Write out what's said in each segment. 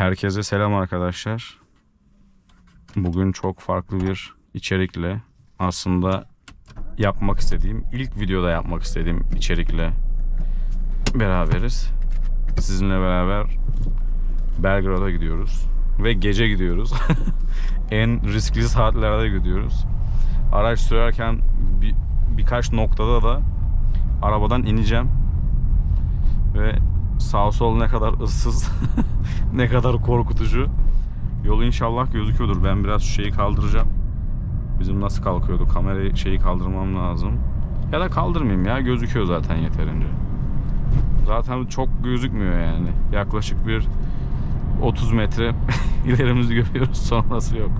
Herkese selam arkadaşlar. Bugün çok farklı bir içerikle aslında yapmak istediğim, ilk videoda yapmak istediğim içerikle beraberiz. Sizinle beraber Belgrad'a gidiyoruz ve gece gidiyoruz. en riskli saatlerde gidiyoruz. Araç sürerken bir, birkaç noktada da arabadan ineceğim ve sağ sol ne kadar ıssız ne kadar korkutucu. Yolu inşallah gözüküyordur. Ben biraz şu şeyi kaldıracağım. Bizim nasıl kalkıyordu? Kamerayı şeyi kaldırmam lazım. Ya da kaldırmayayım ya. Gözüküyor zaten yeterince. Zaten çok gözükmüyor yani. Yaklaşık bir 30 metre ilerimizi görüyoruz. Sonrası yok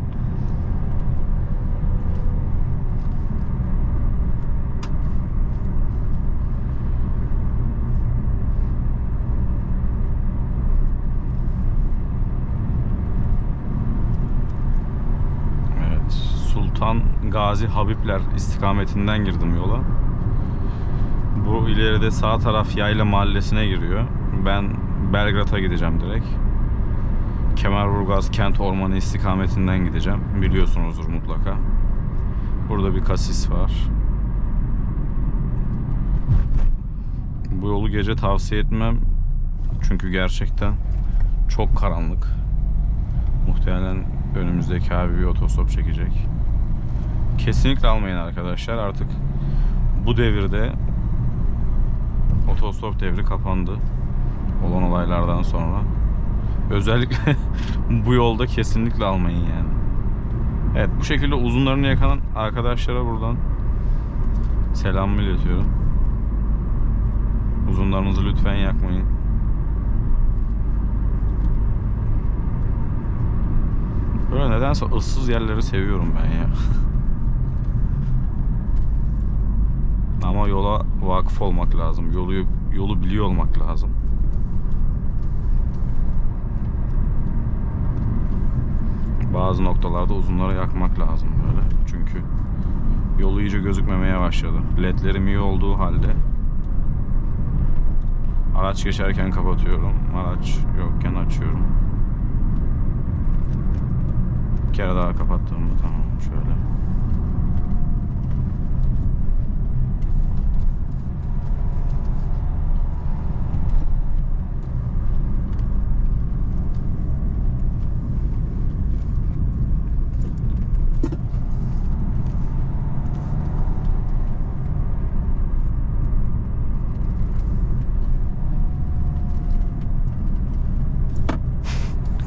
Evet, Sultan Gazi Habibler istikametinden girdim yola. Bu ileride sağ taraf Yayla Mahallesi'ne giriyor. Ben Belgrad'a gideceğim direkt. Kemerburgaz Kent Ormanı istikametinden gideceğim. Biliyorsunuzdur mutlaka. Burada bir kasis var. Bu yolu gece tavsiye etmem. Çünkü gerçekten çok karanlık. Muhtemelen önümüzdeki abi bir otostop çekecek. Kesinlikle almayın arkadaşlar. Artık bu devirde otostop devri kapandı. Olan olaylardan sonra. Özellikle bu yolda kesinlikle almayın yani. Evet bu şekilde uzunlarını yakalan arkadaşlara buradan selamımı iletiyorum. Uzunlarınızı lütfen yakmayın. Böyle nedense ıssız yerleri seviyorum ben ya. Ama yola vakıf olmak lazım. Yolu yolu biliyor olmak lazım. Bazı noktalarda uzunları yakmak lazım böyle. Çünkü yolu iyice gözükmemeye başladı. Ledlerim iyi olduğu halde araç geçerken kapatıyorum. Araç yokken açıyorum. Bir kere daha kapattığımda tamam şöyle.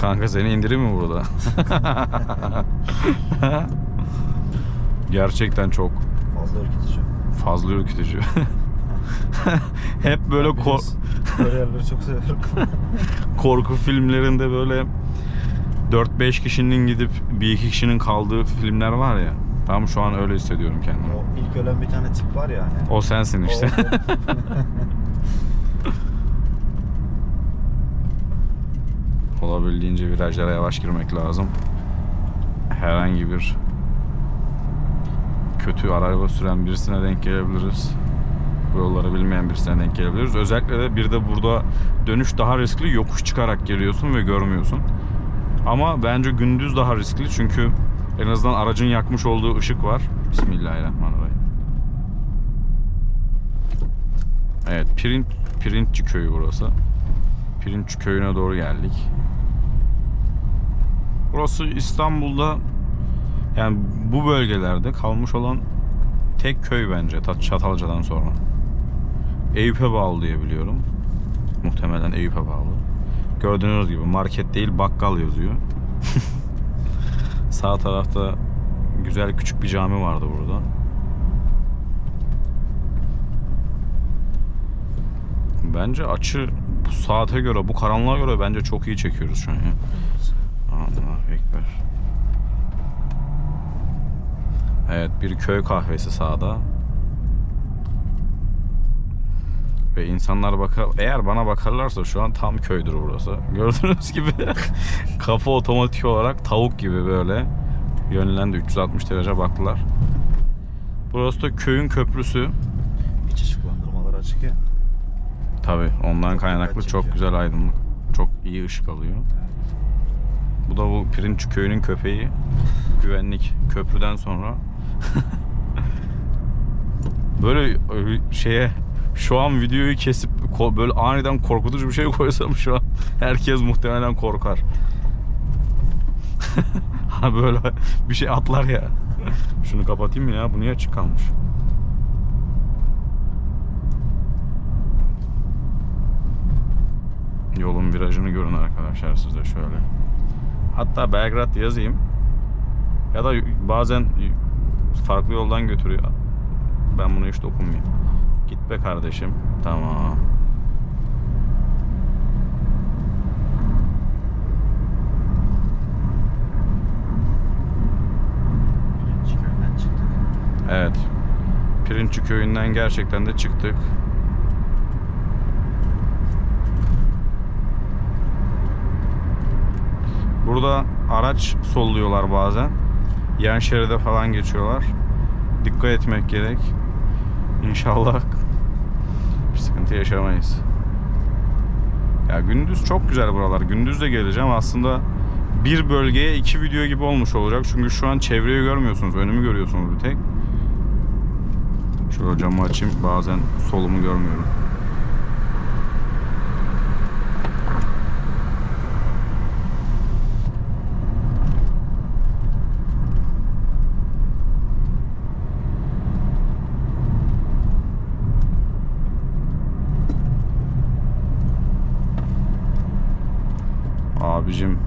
Kanka seni indireyim mi burada? Gerçekten çok Fazla ürkütücü. fazla ürkütücü. Hep böyle ko- Biliyorsun, Böyle yerleri çok seviyorum. korku filmlerinde böyle 4-5 kişinin gidip bir iki kişinin kaldığı filmler var ya. Tam şu an öyle hissediyorum kendimi. o ilk ölen bir tane tip var ya hani. O sensin işte. Olabildiğince virajlara yavaş girmek lazım. Herhangi bir kötü araba süren birisine denk gelebiliriz. Bu yolları bilmeyen birisine denk gelebiliriz. Özellikle de bir de burada dönüş daha riskli. Yokuş çıkarak geliyorsun ve görmüyorsun. Ama bence gündüz daha riskli çünkü en azından aracın yakmış olduğu ışık var. Bismillahirrahmanirrahim. Evet, Pirinç, Pirinççi köyü burası. Pirinççi köyüne doğru geldik. Burası İstanbul'da yani bu bölgelerde kalmış olan tek köy bence Ta- Çatalca'dan sonra. Eyüp'e bağlı diye biliyorum. Muhtemelen Eyüp'e bağlı. Gördüğünüz gibi market değil bakkal yazıyor. Sağ tarafta güzel küçük bir cami vardı burada. Bence açı bu saate göre, bu karanlığa göre bence çok iyi çekiyoruz şu an ya. Allah ekber. Evet bir köy kahvesi sağda. Ve insanlar bakar, eğer bana bakarlarsa şu an tam köydür burası. Gördüğünüz gibi kafa otomatik olarak tavuk gibi böyle yönlendi 360 derece baktılar. Burası da köyün köprüsü. İç ışıklandırmalar açık ya. Tabi ondan kaynaklı çok güzel aydınlık. Çok iyi ışık alıyor. Bu da bu Pirinç köyünün köpeği. Güvenlik köprüden sonra. böyle e, şeye şu an videoyu kesip böyle aniden korkutucu bir şey koysam şu an herkes muhtemelen korkar. ha böyle bir şey atlar ya. Şunu kapatayım mı ya? Bu niye açık kalmış? Yolun virajını görün arkadaşlar size şöyle. Hatta Belgrad yazayım. Ya da bazen farklı yoldan götürüyor. Ben bunu hiç dokunmayayım. Git be kardeşim. Tamam. Evet. Pirinççi köyünden gerçekten de çıktık. Burada araç solluyorlar bazen. Yan şeride falan geçiyorlar. Dikkat etmek gerek. İnşallah bir sıkıntı yaşamayız. Ya gündüz çok güzel buralar. Gündüz de geleceğim. Aslında bir bölgeye iki video gibi olmuş olacak. Çünkü şu an çevreyi görmüyorsunuz. Önümü görüyorsunuz bir tek. Şöyle camı açayım. Bazen solumu görmüyorum. Abicim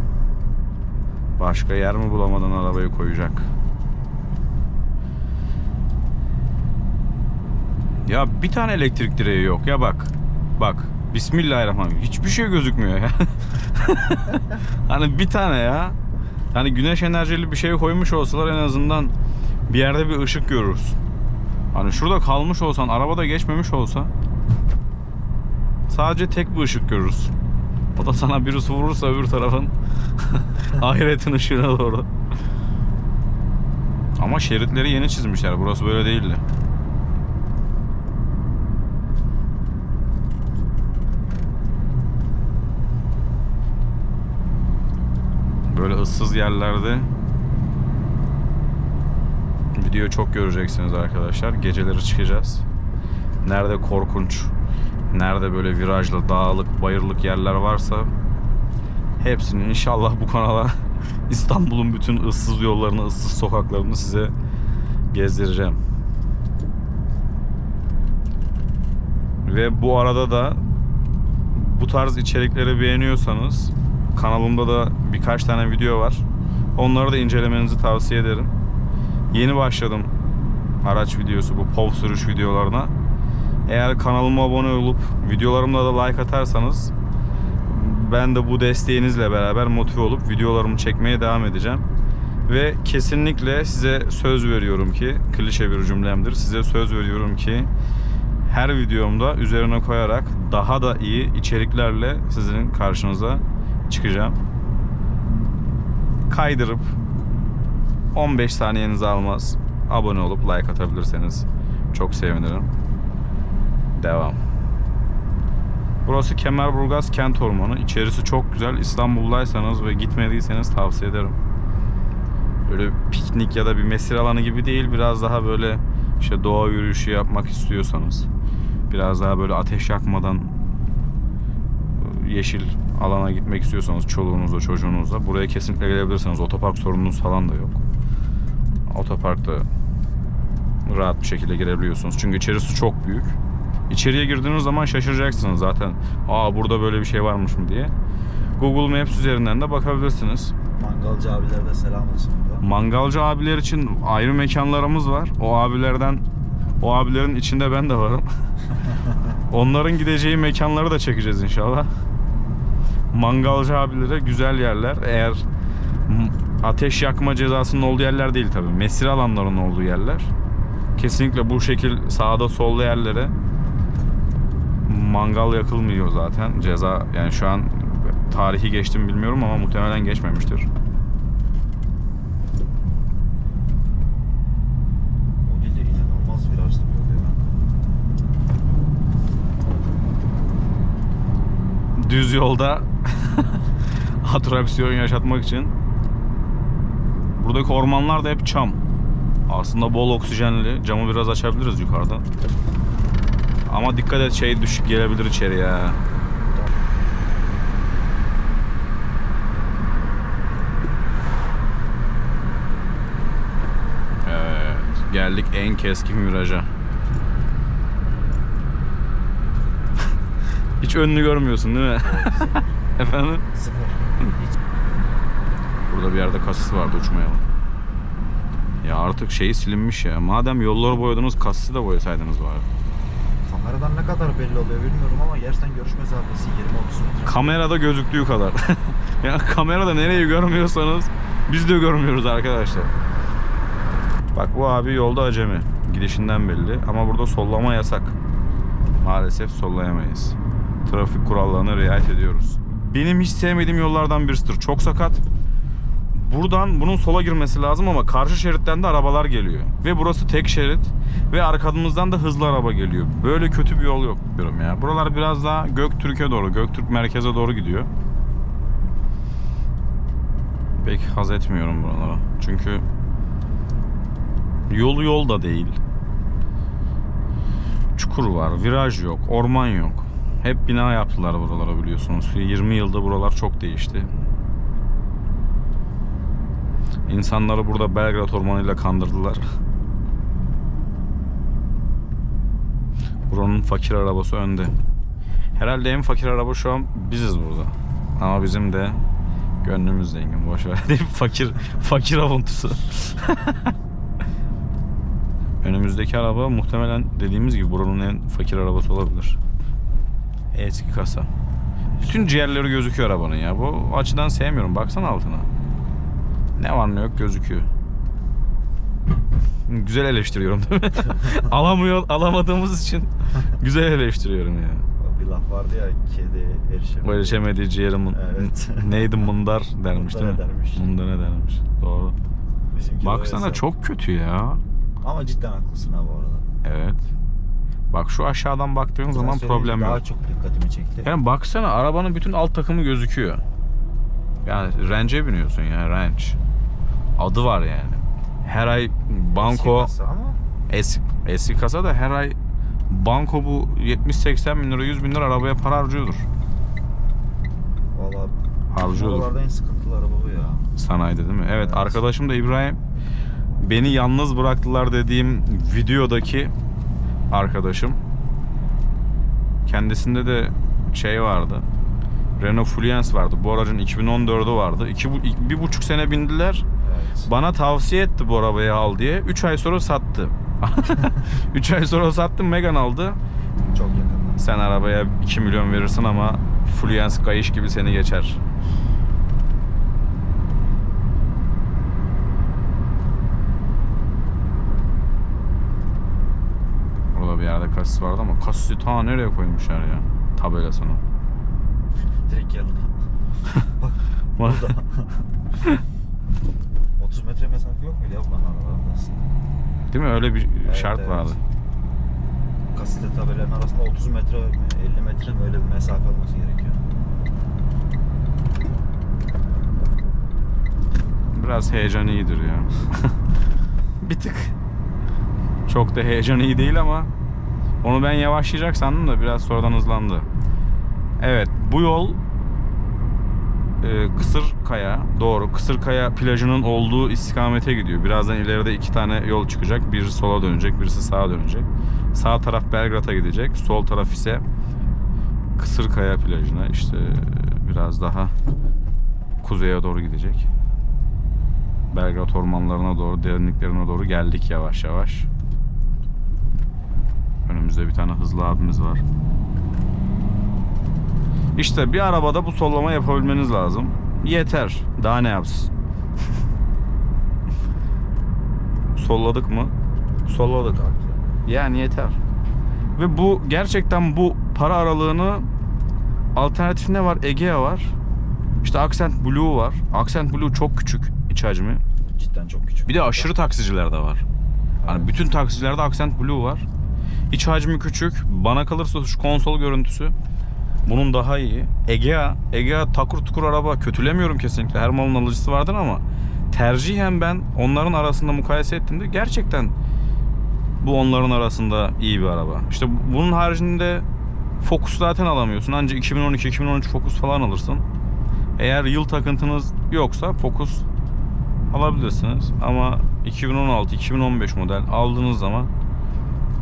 başka yer mi bulamadan arabayı koyacak? Ya bir tane elektrik direği yok ya bak. Bak. Bismillahirrahmanirrahim. Hiçbir şey gözükmüyor ya. hani bir tane ya. Hani güneş enerjili bir şey koymuş olsalar en azından bir yerde bir ışık görürüz. Hani şurada kalmış olsan, arabada geçmemiş olsa sadece tek bir ışık görürüz. O da sana birisi vurursa öbür tarafın ahiretin ışığına doğru. Ama şeritleri yeni çizmişler. Burası böyle değildi. Böyle ıssız yerlerde video çok göreceksiniz arkadaşlar. Geceleri çıkacağız. Nerede korkunç, nerede böyle virajlı, dağlık, bayırlık yerler varsa hepsini inşallah bu kanala İstanbul'un bütün ıssız yollarını, ıssız sokaklarını size gezdireceğim. Ve bu arada da bu tarz içerikleri beğeniyorsanız kanalımda da birkaç tane video var. Onları da incelemenizi tavsiye ederim. Yeni başladım araç videosu bu POV sürüş videolarına. Eğer kanalıma abone olup videolarımda da like atarsanız ben de bu desteğinizle beraber motive olup videolarımı çekmeye devam edeceğim. Ve kesinlikle size söz veriyorum ki klişe bir cümlemdir. Size söz veriyorum ki her videomda üzerine koyarak daha da iyi içeriklerle sizin karşınıza çıkacağım. Kaydırıp 15 saniyenizi almaz. Abone olup like atabilirseniz çok sevinirim. Devam. Burası Kemerburgaz Kent Ormanı. İçerisi çok güzel. İstanbul'daysanız ve gitmediyseniz tavsiye ederim. Böyle piknik ya da bir mesir alanı gibi değil. Biraz daha böyle işte doğa yürüyüşü yapmak istiyorsanız. Biraz daha böyle ateş yakmadan yeşil alana gitmek istiyorsanız çoluğunuzla çocuğunuzla buraya kesinlikle gelebilirsiniz. Otopark sorununuz falan da yok. Otoparkta rahat bir şekilde girebiliyorsunuz. Çünkü içerisi çok büyük. İçeriye girdiğiniz zaman şaşıracaksınız zaten. Aa burada böyle bir şey varmış mı diye. Google Maps üzerinden de bakabilirsiniz. Mangalcı abilere de selam olsun burada. Mangalcı abiler için ayrı mekanlarımız var. O abilerden o abilerin içinde ben de varım. Onların gideceği mekanları da çekeceğiz inşallah. Mangalcı abilere güzel yerler. Eğer ateş yakma cezasının olduğu yerler değil tabii. Mesire alanlarının olduğu yerler. Kesinlikle bu şekil sağda solda yerlere mangal yakılmıyor zaten. Ceza yani şu an tarihi geçti mi bilmiyorum ama muhtemelen geçmemiştir. Düz yolda atraksiyon yaşatmak için. Buradaki ormanlar da hep çam. Aslında bol oksijenli. Camı biraz açabiliriz yukarıdan. Ama dikkat et şey düşük gelebilir içeri ya. Evet. Geldik en keskin viraja. Hiç önünü görmüyorsun değil mi? Efendim? Sıfır. Hiç. Burada bir yerde kasası vardı uçmayalım. Ya artık şeyi silinmiş ya. Madem yolları boyadınız kasası da boyasaydınız bari. Kameradan ne kadar belli oluyor bilmiyorum ama gerçekten görüş mesafesi 20-30 metre. Kamerada gözüktüğü kadar. ya kamerada nereyi görmüyorsanız biz de görmüyoruz arkadaşlar. Bak bu abi yolda acemi. Gidişinden belli ama burada sollama yasak. Maalesef sollayamayız. Trafik kurallarına riayet ediyoruz. Benim hiç sevmediğim yollardan birisidir. Çok sakat. Buradan bunun sola girmesi lazım ama karşı şeritten de arabalar geliyor. Ve burası tek şerit ve arkamızdan da hızlı araba geliyor. Böyle kötü bir yol yok diyorum ya. Buralar biraz daha Göktürk'e doğru, Göktürk merkeze doğru gidiyor. Pek haz etmiyorum buralara. Çünkü yolu yol da değil. Çukur var, viraj yok, orman yok. Hep bina yaptılar buralara biliyorsunuz. 20 yılda buralar çok değişti. İnsanları burada Belgrad ormanıyla kandırdılar. Buranın fakir arabası önde. Herhalde en fakir araba şu an biziz burada. Ama bizim de gönlümüz zengin. Boş ver. Fakir fakir avuntusu. Önümüzdeki araba muhtemelen dediğimiz gibi buranın en fakir arabası olabilir. Eski kasa. Bütün ciğerleri gözüküyor arabanın ya. Bu açıdan sevmiyorum. Baksana altına. Ne var ne yok gözüküyor. Güzel eleştiriyorum değil mi? Alamıyor, alamadığımız için güzel eleştiriyorum ya. Bir laf vardı ya kedi erişemiyor. Bu erişemediği ciğeri mun- Evet. neydi mundar dermiş değil mi? edermiş. Mundar edermiş. Doğru. Bizimki Baksana çok kötü ya. Ama cidden haklısın ha bu arada. Evet. Bak şu aşağıdan baktığın Sen zaman problem Daha yok. çok dikkatimi çekti. Yani baksana arabanın bütün alt takımı gözüküyor. Yani Range'e biniyorsun ya Range. Adı var yani. Her ay banko Eski kasa ama eski, eski kasa da her ay banko bu 70-80 bin lira 100 bin lira arabaya para harcıyordur. valla Harcıyordur. Oralarda en sıkıntılı araba bu ya. Sanayide değil mi? Evet, Evet. arkadaşım da İbrahim beni yalnız bıraktılar dediğim videodaki arkadaşım. Kendisinde de şey vardı. Renault Fluence vardı. Bu aracın 2014'ü vardı. İki, bir buçuk sene bindiler. Evet. Bana tavsiye etti bu arabayı al diye. 3 ay sonra sattı. 3 ay sonra sattı. Megane aldı. Çok yakında. Sen arabaya 2 milyon verirsin ama Fluence kayış gibi seni geçer. Orada bir yerde kasis vardı ama kasisi ta nereye koymuşlar ya tabelasını. Direkt yanına. Bak burada. 30 metre mesafe yok muydu ya buranın aralarında aslında? Değil mi? Öyle bir Evet, şart evet. vardı. Kasite tabelaların arasında 30 metre, 50 metre mi öyle bir mesafe olması gerekiyor. Biraz heyecan iyidir ya. bir tık. Çok da heyecan iyi değil ama onu ben yavaşlayacak sandım da biraz sonradan hızlandı. Evet bu yol e, Kısırkaya doğru Kısırkaya plajının olduğu istikamete gidiyor. Birazdan ileride iki tane yol çıkacak. Birisi sola dönecek, birisi sağa dönecek. Sağ taraf Belgrad'a gidecek. Sol taraf ise Kısırkaya plajına işte biraz daha kuzeye doğru gidecek. Belgrad ormanlarına doğru, derinliklerine doğru geldik yavaş yavaş. Önümüzde bir tane hızlı abimiz var. İşte bir arabada bu sollama yapabilmeniz lazım. Yeter. Daha ne yapsın? Solladık mı? Solladık. Yani yeter. Ve bu gerçekten bu para aralığını alternatif ne var? Egea var. İşte Accent Blue var. Accent Blue çok küçük iç hacmi. Cidden çok küçük. Bir de aşırı taksiciler de var. Hani bütün taksilerde Accent Blue var. İç hacmi küçük. Bana kalırsa şu konsol görüntüsü Bunun daha iyi. Egea, Egea takur tukur araba kötülemiyorum kesinlikle. Her malın alıcısı vardır ama tercihen ben onların arasında mukayese ettiğimde gerçekten bu onların arasında iyi bir araba. İşte bunun haricinde Focus zaten alamıyorsun. Ancak 2012-2013 Focus falan alırsın. Eğer yıl takıntınız yoksa Focus alabilirsiniz. Ama 2016-2015 model aldığınız zaman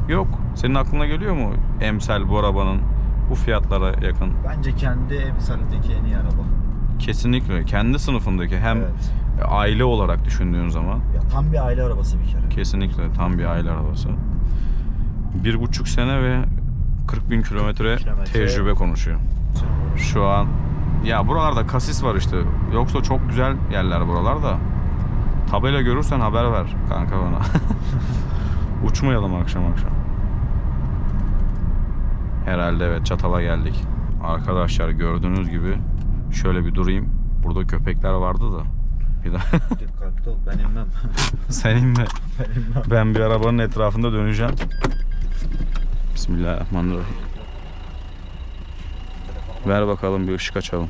yok. Senin aklına geliyor mu emsal bu arabanın bu fiyatlara yakın? Bence kendi emsalindeki en iyi araba. Kesinlikle kendi sınıfındaki hem Evet. aile olarak düşündüğün zaman Ya tam bir aile arabası bir kere. kesinlikle tam bir aile arabası. Bir buçuk sene ve 40 bin kilometre Kilometre. tecrübe konuşuyor. Şu an ya buralarda kasis var işte. Yoksa çok güzel yerler buralar da. Tabela görürsen haber ver kanka bana. Uçmayalım akşam akşam. Herhalde evet çatala geldik. Arkadaşlar gördüğünüz gibi şöyle bir durayım. Burada köpekler vardı da. Bir daha Dikkatli ol ben inmem. senin mi? ben inmem. Ben bir arabanın etrafında döneceğim. Bismillahirrahmanirrahim. Ver bakalım bir ışık açalım.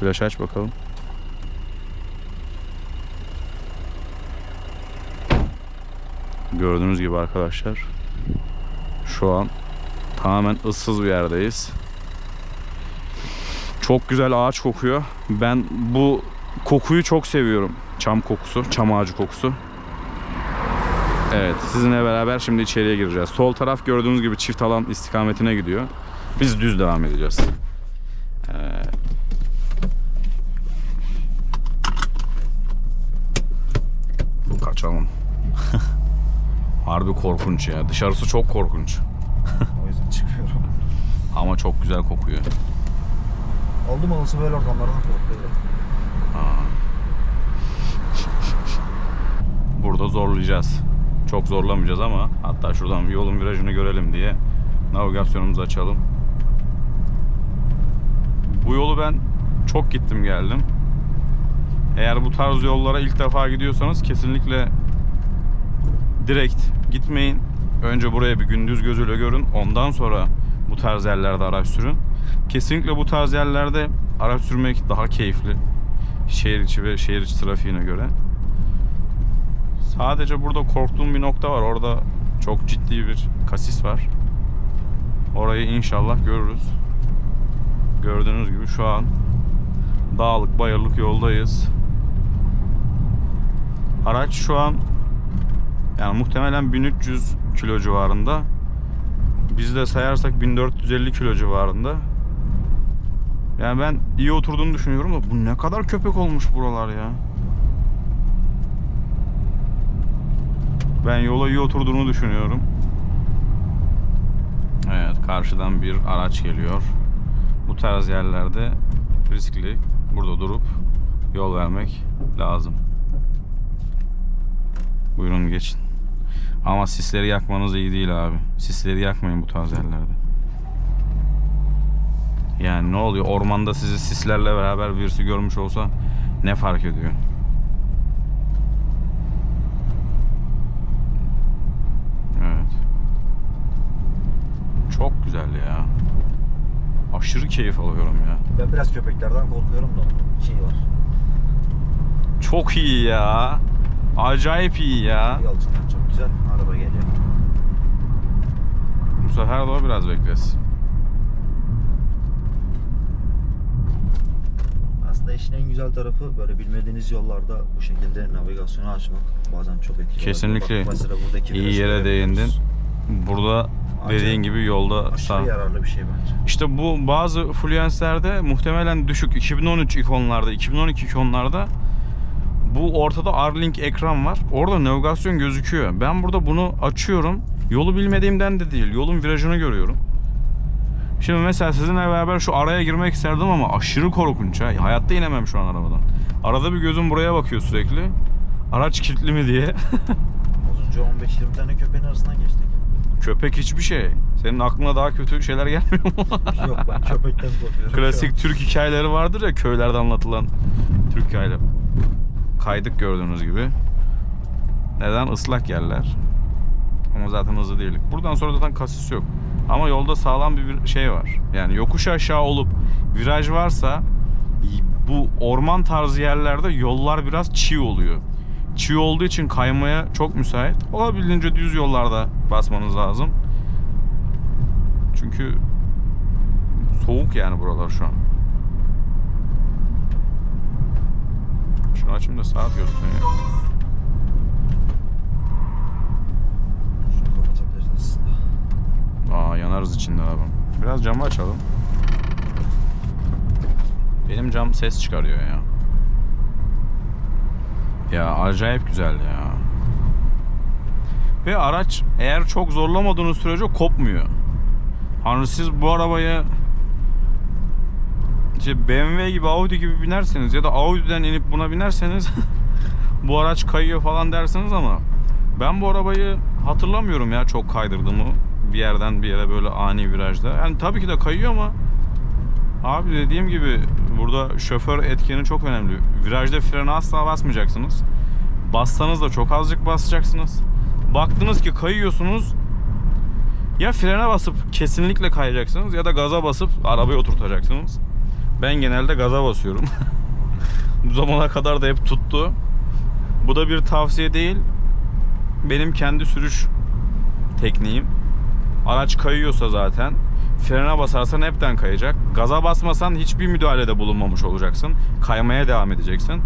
Flaş aç bakalım. Gördüğünüz gibi arkadaşlar. Şu an tamamen ıssız bir yerdeyiz. Çok güzel ağaç kokuyor. Ben bu kokuyu çok seviyorum. Çam kokusu, çam ağacı kokusu. Evet, sizinle beraber şimdi içeriye gireceğiz. Sol taraf gördüğünüz gibi çift alan istikametine gidiyor. Biz düz devam edeceğiz. Ee, Kaçalım. Harbi korkunç ya. Dışarısı çok korkunç. Ama çok güzel kokuyor. Oldum olası böyle ortamlardan korkuyorum. Burada zorlayacağız. Çok zorlamayacağız ama hatta şuradan yolun virajını görelim diye navigasyonumuzu açalım. Bu yolu ben çok gittim geldim. Eğer bu tarz yollara ilk defa gidiyorsanız kesinlikle direkt gitmeyin. Önce buraya bir gündüz gözüyle görün. Ondan sonra tarz yerlerde araç sürün. Kesinlikle bu tarz yerlerde araç sürmek daha keyifli. Şehir içi ve şehir içi trafiğine göre. Sadece burada korktuğum bir nokta var. Orada çok ciddi bir kasis var. Orayı inşallah görürüz. Gördüğünüz gibi şu an dağlık bayırlık yoldayız. Araç şu an yani muhtemelen 1300 kilo civarında. Biz de sayarsak 1450 kilo civarında. Yani ben iyi oturduğunu düşünüyorum da bu ne kadar köpek olmuş buralar ya. Ben yola iyi oturduğunu düşünüyorum. Evet, karşıdan bir araç geliyor. Bu tarz yerlerde riskli. Burada durup yol vermek lazım. Buyurun geçin. Ama sisleri yakmanız iyi değil abi. Sisleri yakmayın bu tarz yerlerde. Yani ne oluyor? Ormanda sizi sislerle beraber birisi görmüş olsa ne fark ediyor? Evet. Çok güzel ya. Aşırı keyif alıyorum ya. Ben biraz köpeklerden korkuyorum da şeyi var. Çok iyi ya. Acayip iyi ya. Cidden çok güzel. Araba geliyor. Bu sefer de o biraz beklesin. Aslında işin en güzel tarafı böyle bilmediğiniz yollarda bu şekilde navigasyonu açmak bazen çok etkili. Kesinlikle. Bak İyi yere değindin. Burada dediğin gibi yolda sağ. yararlı bir şey bence. İşte bu bazı fluencelerde muhtemelen düşük 2013 ikonlarda, 2012 ikonlarda bu ortada Arlink ekran var. Orada navigasyon gözüküyor. Ben burada bunu açıyorum. Yolu bilmediğimden de değil. Yolun virajını görüyorum. Şimdi mesela sizinle beraber şu araya girmek isterdim ama aşırı korkunç ha. Hayatta inemem şu an arabadan. Arada bir gözüm buraya bakıyor sürekli. Araç kilitli mi diye. Az önce 15-20 tane köpeğin arasından geçtik. Köpek hiçbir şey. Senin aklına daha kötü şeyler gelmiyor mu? Yok ben köpekten korkuyorum. Klasik Türk hikayeleri vardır ya köylerde anlatılan Türk hikayeleri. Kaydık gördüğünüz gibi. Neden? Islak yerler. Ama zaten hızlı değildik. Buradan sonra zaten kasis yok. Ama yolda sağlam bir şey var. Yani yokuş aşağı olup viraj varsa bu orman tarzı yerlerde yollar biraz çiğ oluyor. Çiğ olduğu için kaymaya çok müsait. Olabildiğince düz yollarda basmanız lazım. Çünkü soğuk yani buralar şu an. Şunu açayım da saat gösteriyor. Şunu kapatabiliriz aslında. Aa yanarız içinde abi. Biraz camı açalım. Benim cam ses çıkarıyor ya. Ya acayip güzel ya. Ve araç eğer çok zorlamadığınız sürece kopmuyor. Hani siz bu arabaya işte BMW gibi Audi gibi binerseniz ya da Audi'den inip buna binerseniz bu araç kayıyor falan dersiniz ama ben bu arabayı hatırlamıyorum ya çok kaydırdığımı bir yerden bir yere böyle ani virajda. Yani tabii ki de kayıyor ama abi dediğim gibi burada şoför etkeni çok önemli. Virajda freni asla basmayacaksınız. Bassanız da çok azıcık basacaksınız. Baktınız ki kayıyorsunuz. Ya frene basıp kesinlikle kayacaksınız ya da gaza basıp arabayı oturtacaksınız. Ben genelde gaza basıyorum. Bu zamana kadar da hep tuttu. Bu da bir tavsiye değil. Benim kendi sürüş tekniğim. Araç kayıyorsa zaten frene basarsan hepten kayacak. Gaza basmasan hiçbir müdahalede bulunmamış olacaksın. Kaymaya devam edeceksin.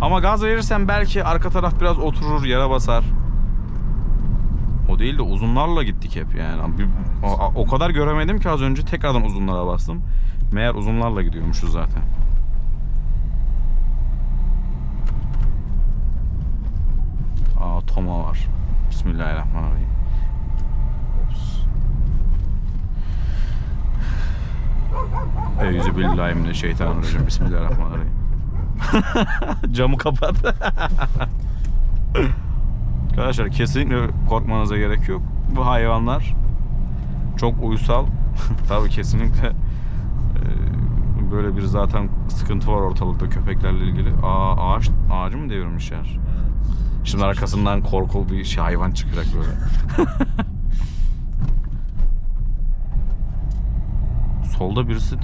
Ama gaz verirsen belki arka taraf biraz oturur, yere basar. O değil de uzunlarla gittik hep yani. O, o kadar göremedim ki az önce tekrardan uzunlara bastım. Meğer uzunlarla gidiyormuşuz zaten. Aa Toma var. Bismillahirrahmanirrahim. Ops. Eyüzü billahi mineşşeytanirracim. Bismillahirrahmanirrahim. Camı kapat. Arkadaşlar kesinlikle korkmanıza gerek yok. Bu hayvanlar çok uysal. Tabii kesinlikle böyle bir zaten sıkıntı var ortalıkta köpeklerle ilgili. Aa ağaç ağacı mı devirmişler? Evet. Şimdi arkasından korkulu bir şey, hayvan çıkacak böyle. Solda birisi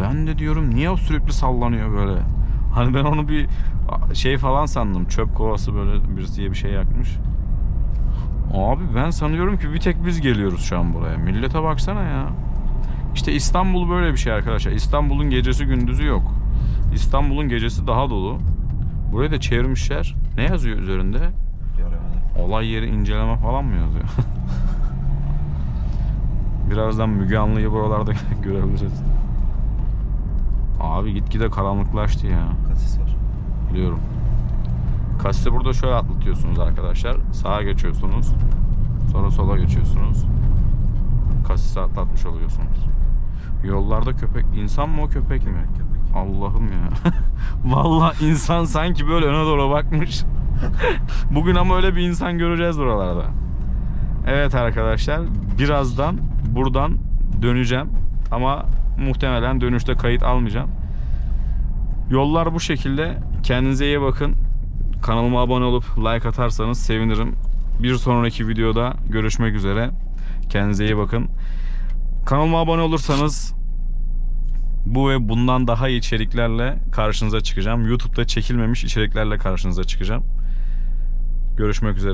ben de diyorum niye o sürekli sallanıyor böyle. Hani ben onu bir şey falan sandım. Çöp kovası böyle birisiye bir şey yakmış. Abi ben sanıyorum ki bir tek biz geliyoruz şu an buraya. Millete baksana ya. İşte İstanbul böyle bir şey arkadaşlar. İstanbul'un gecesi gündüzü yok. İstanbul'un gecesi daha dolu. Burayı da çevirmişler. Ne yazıyor üzerinde? Olay yeri inceleme falan mı yazıyor? Birazdan Müge Anlı'yı buralarda görebiliriz. Abi gitgide karanlıklaştı ya. Kasis var. Biliyorum. Kasisi burada şöyle atlatıyorsunuz arkadaşlar. Sağa geçiyorsunuz. Sonra sola geçiyorsunuz. Kasisi atlatmış oluyorsunuz. Yollarda köpek. insan mı o köpek mi? Köpek. Allah'ım ya. Vallahi insan sanki böyle öne doğru bakmış. Bugün ama öyle bir insan göreceğiz buralarda. Evet arkadaşlar birazdan buradan döneceğim. Ama muhtemelen dönüşte kayıt almayacağım. Yollar bu şekilde. Kendinize iyi bakın. Kanalıma abone olup like atarsanız sevinirim. Bir sonraki videoda görüşmek üzere. Kendinize iyi bakın. Kanalıma abone olursanız bu ve bundan daha iyi içeriklerle karşınıza çıkacağım. YouTube'da çekilmemiş içeriklerle karşınıza çıkacağım. Görüşmek üzere.